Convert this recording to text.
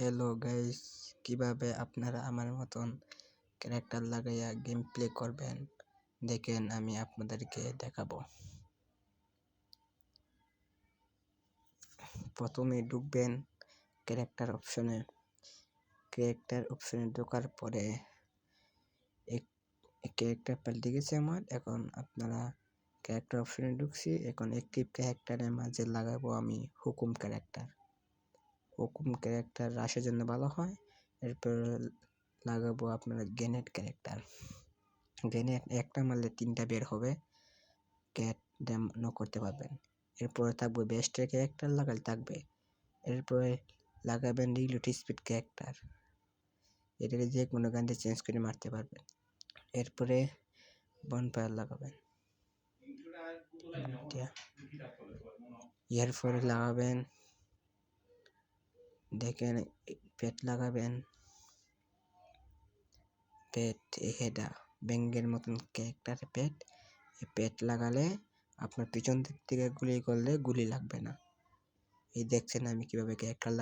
Hello guys কীভাবে আপনারা আমার মতন ক্যারেক্টার লাগাইয়া গেম প্লে করবেন? দেখেন, আমি আপনাদেরকে দেখাবো। প্রথমে ঢুকবেন ক্যারেক্টার অপশনে ক্যারেক্টার অপশনে ঢোকার পরে এক ক্যারেক্টার পাল্টে গেছে আমার। এখন আপনারা ক্যারেক্টার অপশনে ঢুকছি। এখন একটি ক্যারেক্টারের মাঝে লাগাবো আমি হুকুম ক্যারেক্টার হুকুম ক্যারেক্টার রাশের জন্য ভালো হয়। এরপর লাগাবো আপনার গ্রেনেড ক্যারেক্টার গ্রেনেড একটা মারলে তিনটা বের হবে। ক্যাট ড্যাম ন করতে পারবেন। এরপরে থাকবে বেস্টের ক্যারেক্টার লাগালে থাকবে। এরপরে লাগাবেন রিলোড স্পিড ক্যারেক্টার এটা যে কোনো গানটি চেঞ্জ করে মারতে পারবেন। এরপরে বনফায়ার লাগাবেন। এরপরে লাগাবেন। দেখেন, পেট লাগাবেন। পেট হেডা ব্যাঙ্গের মতন ক্যারেক্টার পেট। পেট লাগালে আপনার পিছন দিক থেকে গুলি করলে গুলি লাগবে না। এই দেখছেন আমি কীভাবে ক্যারেক্টার